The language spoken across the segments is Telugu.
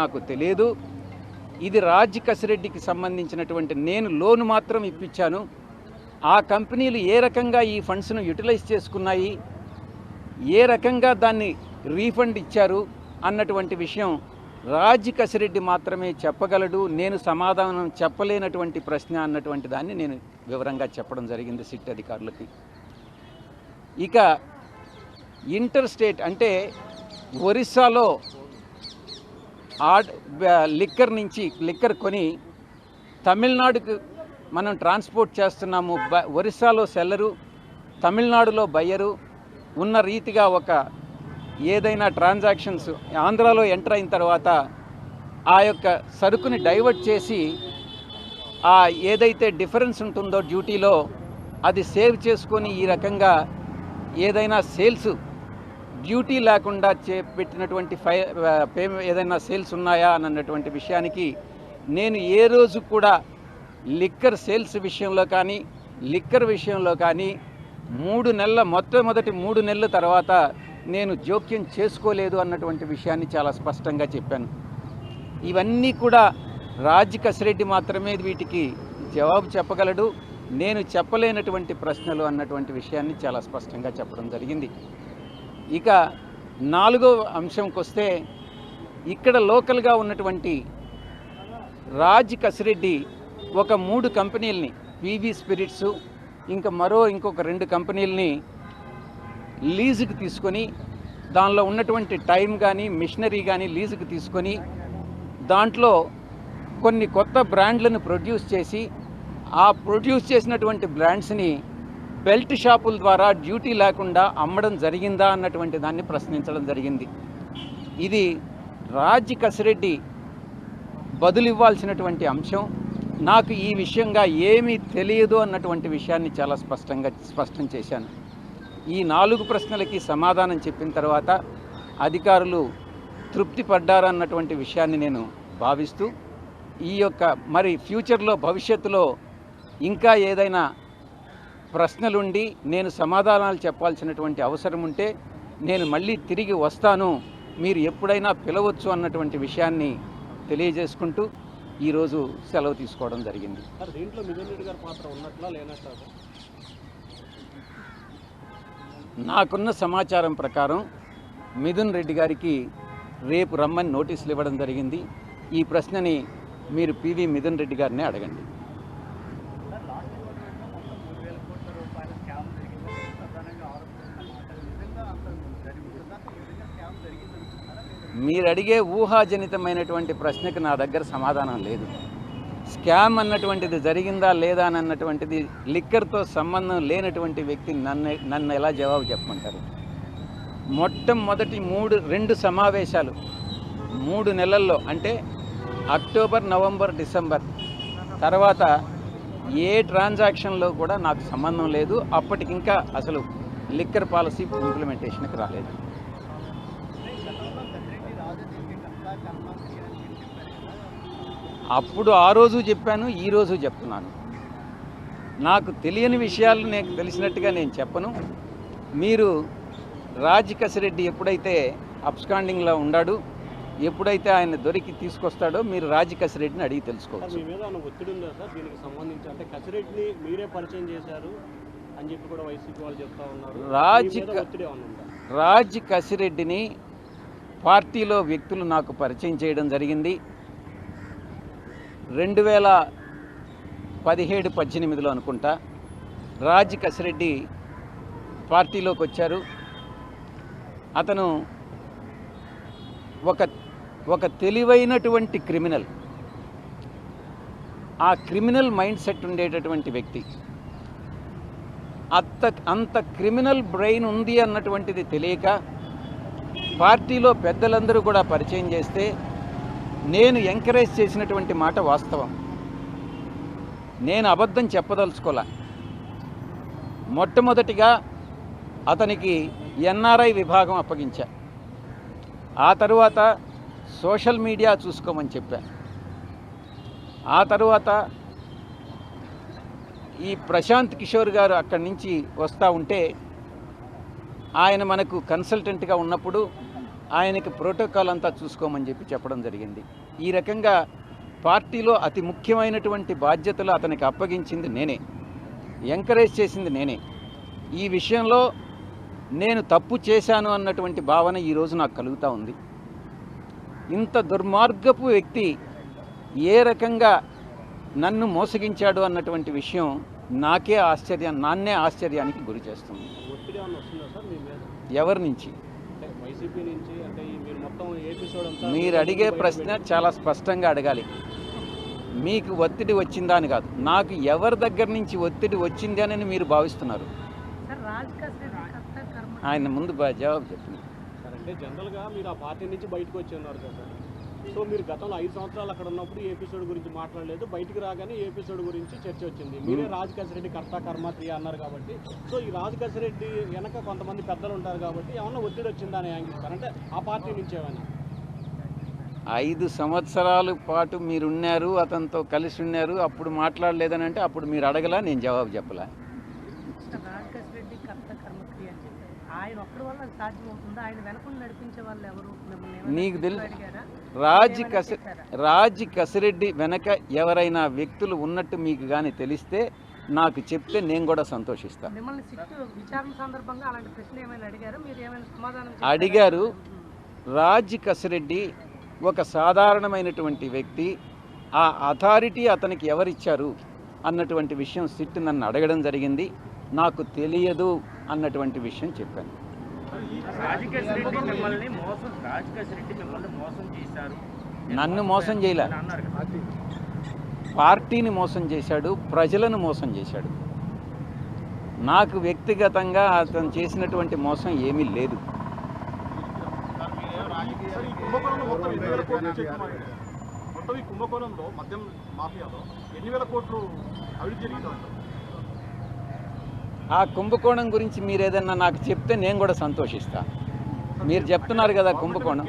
నాకు తెలియదు. ఇది రాజ్ కసిరెడ్డికి సంబంధించినటువంటి నేను లోను మాత్రం ఇప్పించాను. ఆ కంపెనీలు ఏ రకంగా ఈ ఫండ్స్ను యూటిలైజ్ చేసుకున్నాయి? ఏ రకంగా దాన్ని రీఫండ్ ఇచ్చారు? అన్నటువంటి విషయం రాజ్ కసిరెడ్డి మాత్రమే చెప్పగలడు. నేను సమాధానం చెప్పలేనటువంటి ప్రశ్న అన్నటువంటి దాన్ని నేను వివరంగా చెప్పడం జరిగింది సిట్ అధికారులకి. ఇక ఇంటర్ స్టేట్ అంటే ఒరిస్సాలో ఆడ్ లిక్కర్ నుంచి లిక్కర్ కొని తమిళనాడుకు మనం ట్రాన్స్పోర్ట్ చేస్తున్నాము. బ ఒరిస్సాలో సెల్లరు తమిళనాడులో బయ్యరు ఉన్న రీతిగా ఒక ఏదైనా ట్రాన్సాక్షన్స్ ఆంధ్రాలో ఎంటర్ అయిన తర్వాత ఆ యొక్క సరుకుని డైవర్ట్ చేసి ఆ ఏదైతే డిఫరెన్స్ ఉంటుందో డ్యూటీలో అది సేవ్ చేసుకొని ఈ రకంగా ఏదైనా సేల్స్ డ్యూటీ లేకుండా చే పెట్టినటువంటి ఫై పేమెంట్ ఏదైనా సేల్స్ ఉన్నాయా అన్నటువంటి విషయానికి నేను ఏ రోజు కూడా లిక్కర్ సేల్స్ విషయంలో కానీ లిక్కర్ విషయంలో కానీ మూడు నెలల మొట్టమొదటి మూడు నెలల తర్వాత నేను జోక్యం చేసుకోలేదు అన్నటువంటి విషయాన్ని చాలా స్పష్టంగా చెప్పాను. ఇవన్నీ కూడా రాజ్ కసిరెడ్డి మాత్రమే వీటికి జవాబు చెప్పగలడు. నేను చెప్పలేనటువంటి ప్రశ్నలు అన్నటువంటి విషయాన్ని చాలా స్పష్టంగా చెప్పడం జరిగింది. ఇక నాలుగో అంశంకి వస్తే ఇక్కడ లోకల్గా ఉన్నటువంటి రాజ్ కసిరెడ్డి ఒక మూడు కంపెనీలని వివి స్పిరిట్స్ ఇంకా మరో ఇంకొక రెండు కంపెనీలని లీజుకి తీసుకొని దానిలో ఉన్నటువంటి టైం కానీ మిషనరీ కానీ లీజుకి తీసుకొని దాంట్లో కొన్ని కొత్త బ్రాండ్లను ప్రొడ్యూస్ చేసి ఆ ప్రొడ్యూస్ చేసినటువంటి బ్రాండ్స్ని బెల్ట్ షాపుల ద్వారా డ్యూటీ లేకుండా అమ్మడం జరిగిందా అన్నటువంటి దాన్ని ప్రశ్నించడం జరిగింది. ఇది రాజ్ కసిరెడ్డి బదులివ్వాల్సినటువంటి అంశం. నాకు ఈ విషయంగా ఏమీ తెలియదు అన్నటువంటి విషయాన్ని చాలా స్పష్టంగా స్పష్టం చేశాను. ఈ నాలుగు ప్రశ్నలకి సమాధానం చెప్పిన తర్వాత అధికారులు తృప్తి పడ్డారన్నటువంటి విషయాన్ని నేను భావిస్తూ ఈ యొక్క మరి ఫ్యూచర్లో భవిష్యత్తులో ఇంకా ఏదైనా ప్రశ్నలుండి నేను సమాధానాలు చెప్పాల్సినటువంటి అవసరం ఉంటే నేను మళ్ళీ తిరిగి వస్తాను మీరు ఎప్పుడైనా పిలవచ్చు అన్నటువంటి విషయాన్ని తెలియజేసుకుంటూ ఈరోజు సెలవు తీసుకోవడం జరిగింది. దీంట్లో గారి పాత్ర ఉన్నట్లా? నాకున్న సమాచారం ప్రకారం మిథున్ రెడ్డి గారికి రేపు రమ్మని నోటీసులు ఇవ్వడం జరిగింది. ఈ ప్రశ్నని మీరు పివి మిథున్ రెడ్డి గారిని అడగండి. మీరు అడిగే ఊహాజనితమైనటువంటి ప్రశ్నకు నా దగ్గర సమాధానం లేదు. స్కామ్ అన్నటువంటిది జరిగిందా లేదా అని అన్నటువంటిది లిక్కర్తో సంబంధం లేనటువంటి వ్యక్తి నన్ను నన్ను ఎలా జవాబు చెప్పమంటారు? మొట్టమొదటి మూడు రెండు సమావేశాలు మూడు నెలల్లో అంటే అక్టోబర్ నవంబర్ డిసెంబర్ తర్వాత ఏ ట్రాన్సాక్షన్లో కూడా నాకు సంబంధం లేదు. అప్పటికింకా అసలు లిక్కర్ పాలసీ ఇంప్లిమెంటేషన్కి రాలేదు. అప్పుడు ఆ రోజు చెప్పాను ఈ రోజు చెప్తున్నాను. నాకు తెలియని విషయాలు నాకు తెలిసినట్టుగా నేను చెప్పను. మీరు రాజ్ కసిరెడ్డి ఎప్పుడైతే అబ్స్కాండింగ్లో ఉన్నాడు ఎప్పుడైతే ఆయన దొరికి తీసుకొస్తాడో మీరు రాజ్ కసిరెడ్డిని అడిగి తెలుసుకోవచ్చు. మీద ఒత్తిడి ఉందా సార్? దీనికి సంబంధించి అంటే కసిరెడ్డిని మీరే పరిచయం చేశారు అని చెప్పి కూడా వైసీపీ వాళ్ళు చెప్తా ఉన్నారు. రాజ్ రాజ్ కసిరెడ్డిని పార్టీలో వ్యక్తులు నాకు పరిచయం చేయడం జరిగింది. రెండు వేల పదిహేడు పద్దెనిమిదిలో అనుకుంటా రాజ్ కసిరెడ్డి పార్టీలోకి వచ్చారు. అతను ఒక ఒక తెలివైనటువంటి క్రిమినల్. ఆ క్రిమినల్ మైండ్ సెట్ ఉండేటటువంటి వ్యక్తి. అంత అంత క్రిమినల్ బ్రెయిన్ ఉంది అన్నటువంటిది తెలియక పార్టీలో పెద్దలందరూ కూడా పరిచయం చేస్తే నేను ఎంకరేజ్ చేసినటువంటి మాట వాస్తవం. నేను అబద్ధం చెప్పదలుచుకోలే. మొట్టమొదటిగా అతనికి ఎన్ఆర్ఐ విభాగం అప్పగించా. ఆ తరువాత సోషల్ మీడియా చూసుకోమని చెప్పా. ఆ తరువాత ఈ ప్రశాంత్ కిషోర్ గారు అక్కడి నుంచి వస్తూ ఉంటే ఆయన మనకు కన్సల్టెంట్గా ఉన్నప్పుడు ఆయనకి ప్రోటోకాల్ అంతా చూసుకోమని చెప్పి చెప్పడం జరిగింది. ఈ రకంగా పార్టీలో అతి ముఖ్యమైనటువంటి బాధ్యతలు అతనికి అప్పగించింది నేనే. ఎంకరేజ్ చేసింది నేనే. ఈ విషయంలో నేను తప్పు చేశాను అన్నటువంటి భావన ఈరోజు నాకు కలుగుతూ ఉంది. ఇంత దుర్మార్గపు వ్యక్తి ఏ రకంగా నన్ను మోసగించాడు అన్నటువంటి విషయం నాకే ఆశ్చర్యం నాన్నే ఆశ్చర్యానికి గురి చేస్తుంది. ఎవరి నుంచి? వైసీపీ నుంచి అంటే ఈ మీరు మొత్తం ఎపిసోడ్ అంతా మీరు అడిగే ప్రశ్న చాలా స్పష్టంగా అడగాలి. మీకు ఒత్తిడి వచ్చిందా అని కాదు. నాకు ఎవరి దగ్గర నుంచి ఒత్తిడి వచ్చింది అని మీరు భావిస్తున్నారు. ఆయన ముందు బా- జవాబు అంటే జనరల్గా మీరు ఆ పార్టీ నుంచి బయటకు వచ్చి ఉన్నారు కదా సార్. సో మీరు గతంలో ఐదు సంవత్సరాలు అక్కడ ఉన్నప్పుడు ఈ ఎపిసోడ్ గురించి మాట్లాడలేదు. బయటికి రాగానే ఈ ఎపిసోడ్ గురించి చర్చ వచ్చింది. మీరే రాజకేశ్ రెడ్డి కర్త కర్మ త్రీ అన్నారు కాబట్టి. సో ఈ రాజకేశ్ రెడ్డి వెనక కొంతమంది పెద్దలు ఉంటారు కాబట్టి ఏమన్నా ఒత్తిడి వచ్చిందా అని యాంగిస్తారు అంటే ఆ పార్టీ నుంచి ఏమైనా? ఐదు సంవత్సరాల పాటు మీరున్నారు అతనితో కలిసి ఉన్నారు అప్పుడు మాట్లాడలేదని అంటే అప్పుడు మీరు అడగలా నేను జవాబు చెప్పలా సార్ రాజకాస్ రెడ్డి కర్త కర్మ క్రియ అని చెప్పారు ఆయన ఒక్కడి వల్ల అది సాధ్యం అవుతుందా ఆయన వెనకుండా నడిపించే వాళ్ళు ఎవరు? మిమ్మల్ని ఏమైనా నీకు తెలుసు. రాజ్ కసి? రాజ్ కసిరెడ్డి వెనక ఎవరైనా వ్యక్తులు ఉన్నట్టు మీకు కానీ తెలిస్తే నాకు చెప్తే నేను కూడా సంతోషిస్తాను అడిగారు. రాజ్ కసిరెడ్డి ఒక సాధారణమైనటువంటి వ్యక్తి. ఆ అథారిటీ అతనికి ఎవరిచ్చారు? అన్నటువంటి విషయం సిట్ నన్ను అడగడం జరిగింది. నాకు తెలియదు అన్నటువంటి విషయం చెప్పాను. నన్ను మోసం చేయలే. అని అన్నారు కదా. పార్టీని మోసం చేశాడు ప్రజలను మోసం చేశాడు. నాకు వ్యక్తిగతంగా అతను చేసినటువంటి మోసం ఏమీ లేదు. కుంభకోణంలో మద్యం మాఫియాలో ఎన్ని వేల కోట్లు అవినీతి జరిగిందంటారు? ఆ కుంభకోణం గురించి మీరు ఏదన్నా నాకు చెప్తే నేను కూడా సంతోషిస్తా. మీరు చెప్తున్నారు కదా కుంభకోణం.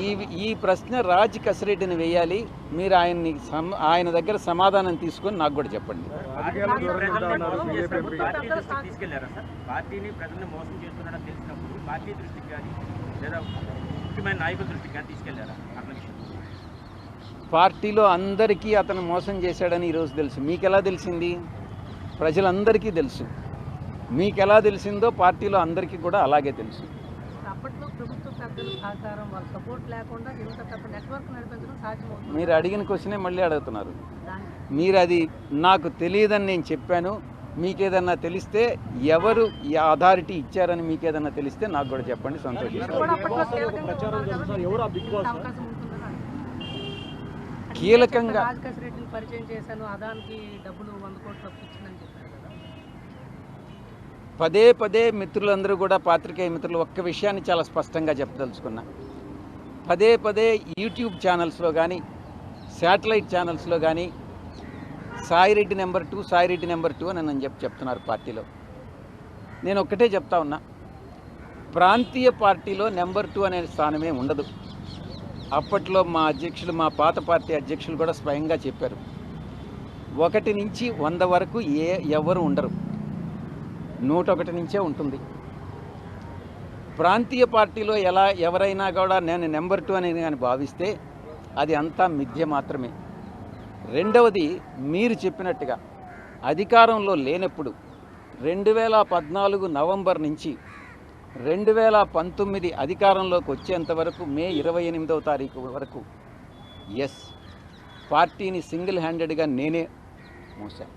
ఈ ఈ ప్రశ్న రాజ్ కసిరెడ్డిని వేయాలి. మీరు ఆయన్ని సమ ఆయన దగ్గర సమాధానం తీసుకొని నాకు కూడా చెప్పండి. ముఖ్యమైన నాయకుల దృష్టికి తీసుకెళ్ళారా? పార్టీలో అందరికీ అతను మోసం చేశాడని ఈరోజు తెలుసు. మీకు ఎలా తెలిసింది? ప్రజలందరికీ తెలుసు. మీకు ఎలా తెలిసిందో పార్టీలో అందరికీ కూడా అలాగే తెలుసు. మీరు అడిగిన క్వశ్చనే మళ్ళీ అడుగుతున్నారు. మీరు అది నాకు తెలియదని నేను చెప్పాను. మీకేదన్నా తెలిస్తే ఎవరు ఈ అథారిటీ ఇచ్చారని మీకేదన్నా తెలిస్తే నాకు కూడా చెప్పండి. సంతోషిస్తాను. రెడ్డిని పరిచయం చేశాను. అదానికి డబ్బులు వంద కోట్లు అప్పు ఇచ్చిందని చెప్పారు కదా. పదే పదే మిత్రులందరూ కూడా పాత్రికేయ మిత్రులు ఒక్క విషయాన్ని చాలా స్పష్టంగా చెప్పదలుచుకున్నా. పదే పదే యూట్యూబ్ ఛానల్స్లో కానీ శాటిలైట్ ఛానల్స్లో కానీ Saireddy number two Saireddy number two అని నన్ను చెప్పి చెప్తున్నారు పార్టీలో. నేను ఒక్కటే చెప్తా ఉన్నా. ప్రాంతీయ పార్టీలో నెంబర్ టూ అనే స్థానమే ఉండదు. అప్పట్లో మా అధ్యక్షులు మా పాత పార్టీ అధ్యక్షులు కూడా స్వయంగా చెప్పారు. ఒకటి నుంచి వంద వరకు ఏ ఎవరు ఉండరు. నూట ఒకటి నుంచే ఉంటుంది. ప్రాంతీయ పార్టీలో ఎలా ఎవరైనా కూడా నేను నెంబర్ టూ అని కానీ భావిస్తే అది అంతా మిథ్య మాత్రమే. రెండవది మీరు చెప్పినట్టుగా అధికారంలో లేనప్పుడు రెండు వేల పద్నాలుగు నవంబర్ నుంచి రెండు వేల పంతొమ్మిది అధికారంలోకి వచ్చేంత వరకు మే ఇరవై ఎనిమిదవ తారీఖు వరకు ఎస్ పార్టీని సింగిల్ హ్యాండెడ్గా నేనే మోసాను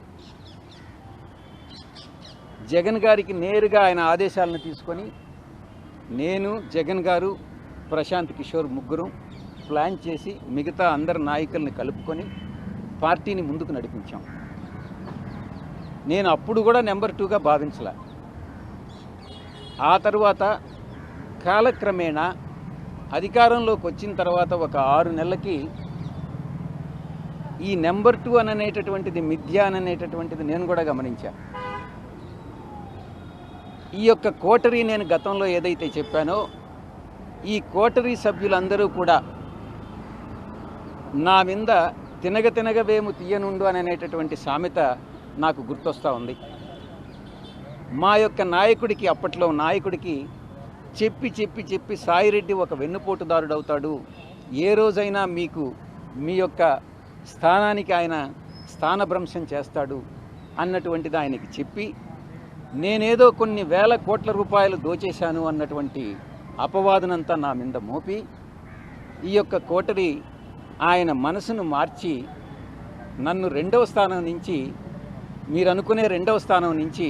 జగన్ గారికి నేరుగా ఆయన ఆదేశాలను తీసుకొని నేను జగన్ గారు ప్రశాంత్ కిషోర్ ముగ్గురు ప్లాన్ చేసి మిగతా అందరి నాయకుల్ని కలుపుకొని పార్టీని ముందుకు నడిపించాం. నేను అప్పుడు కూడా నెంబర్ టూగా భావించలే. ఆ తర్వాత కాలక్రమేణా అధికారంలోకి వచ్చిన తర్వాత ఒక ఆరు నెలలకి ఈ నెంబర్ టూ అని అనేటటువంటిది మిథ్య అని అనేటటువంటిది నేను కూడా గమనించాను ఈ యొక్క కోటరీ నేను గతంలో ఏదైతే చెప్పానో ఈ కోటరీ సభ్యులందరూ కూడా నా మీద తినగ తినగవేము తీయనుండు అని అనేటటువంటి సామెత నాకు గుర్తొస్తూ ఉంది. మా యొక్క నాయకుడికి అప్పట్లో నాయకుడికి చెప్పి చెప్పి చెప్పి సాయిరెడ్డి ఒక వెన్నుపోటుదారుడు అవుతాడు. ఏ రోజైనా మీకు మీ యొక్క స్థానానికి ఆయన స్థానభ్రంశం చేస్తాడు అన్నటువంటిది ఆయనకి చెప్పి నేనేదో కొన్ని వేల కోట్ల రూపాయలు దోచేశాను అన్నటువంటి అపవాదనంతా నా మీద మోపి ఈ యొక్క కోటరి ఆయన మనసును మార్చి నన్ను రెండవ స్థానం నుంచి మీరు అనుకునే రెండవ స్థానం నుంచి